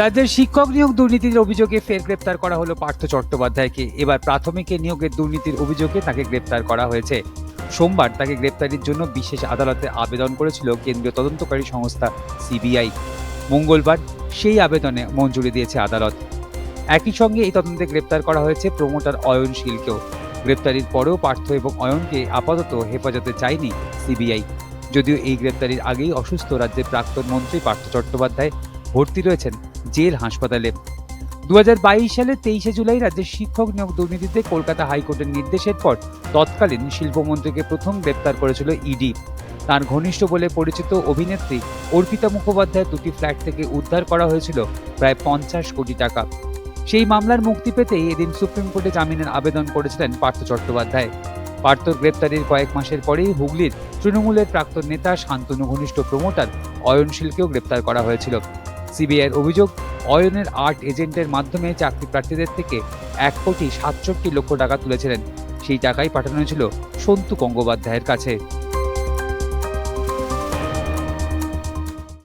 রাজ্যের শিক্ষক নিয়োগ দুর্নীতির অভিযোগে ফের গ্রেপ্তার করা হলো পার্থ চট্টোপাধ্যায়কে। এবার প্রাথমিকে নিয়োগের দুর্নীতির অভিযোগে তাকে গ্রেপ্তার করা হয়েছে। সোমবার তাকে গ্রেপ্তারির জন্য বিশেষ আদালতে আবেদন করেছিল কেন্দ্রীয় তদন্তকারী সংস্থা সিবিআই। মঙ্গলবার সেই আবেদনে মঞ্জুরি দিয়েছে আদালত। একই সঙ্গে এই তদন্তে গ্রেপ্তার করা হয়েছে প্রমোটার অয়ন শীলকেও। গ্রেপ্তারির পরেও পার্থ এবং অয়নকে আপাতত হেফাজতে চায়নি সিবিআই। যদিও এই গ্রেপ্তারির আগেই অসুস্থ রাজ্যের প্রাক্তন মন্ত্রী পার্থ চট্টোপাধ্যায় ভর্তি রয়েছেন জেল হাসপাতালে। দু সালের তেইশে জুলাই রাজ্যের শিক্ষক নিয়োগ দুর্নীতিতে কলকাতা হাইকোর্টের নির্দেশের পর তৎকালীন শিল্পমন্ত্রীকে প্রথম গ্রেপ্তার করেছিল ইডি। তার ঘনিষ্ঠ বলে পরিচিত অভিনেত্রী অর্পিতা মুখোপাধ্যায়ের দুটি ফ্ল্যাট থেকে উদ্ধার করা হয়েছিল প্রায় পঞ্চাশ কোটি টাকা। সেই মামলার মুক্তি পেতেই এদিন সুপ্রিম কোর্টে জামিনের আবেদন করেছিলেন পার্থ চট্টোপাধ্যায়। পার্থর গ্রেপ্তারির কয়েক মাসের পরেই হুগলির তৃণমূলের প্রাক্তন নেতা, শান্তনু ঘনিষ্ঠ প্রমোটার অয়নশীলকেও গ্রেপ্তার করা হয়েছিল। সিবিআইয়ের অভিযোগ, অয়নের আর্ট এজেন্টের মাধ্যমে চাকরি প্রার্থীদের থেকে এক কোটি সাতষট্টি লক্ষ টাকা তুলেছিলেন। সেই টাকাই পাঠানো হয়েছিল সন্তু গঙ্গোপাধ্যায়ের কাছে।